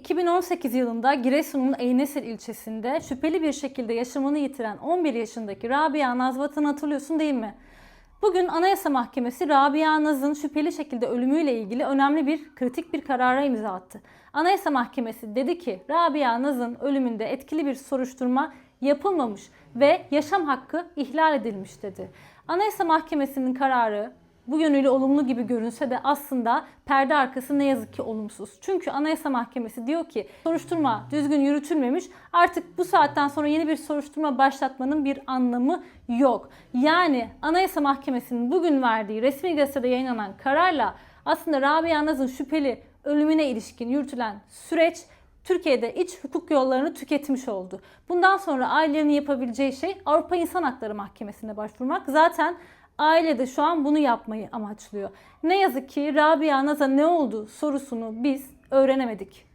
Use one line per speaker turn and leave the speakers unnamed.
2018 yılında Giresun'un Eynesil ilçesinde şüpheli bir şekilde yaşamını yitiren 11 yaşındaki Rabia Nazvat'ını hatırlıyorsun değil mi? Bugün Anayasa Mahkemesi Rabia Naz'ın şüpheli şekilde ölümüyle ilgili önemli bir kritik bir karara imza attı. Anayasa Mahkemesi dedi ki Rabia Naz'ın ölümünde etkili bir soruşturma yapılmamış ve yaşam hakkı ihlal edilmiş dedi. Anayasa Mahkemesi'nin kararı bu yönüyle olumlu gibi görünse de aslında perde arkası ne yazık ki olumsuz. Çünkü Anayasa Mahkemesi diyor ki soruşturma düzgün yürütülmemiş. Artık bu saatten sonra yeni bir soruşturma başlatmanın bir anlamı yok. Yani Anayasa Mahkemesi'nin bugün verdiği resmi gazetede yayınlanan kararla aslında Rabia Naz'ın şüpheli ölümüne ilişkin yürütülen süreç Türkiye'de iç hukuk yollarını tüketmiş oldu. Bundan sonra ailenin yapabileceği şey Avrupa İnsan Hakları Mahkemesi'ne başvurmak. Zaten aile de şu an bunu yapmayı amaçlıyor. Ne yazık ki Rabia Naz'a ne oldu sorusunu biz öğrenemedik.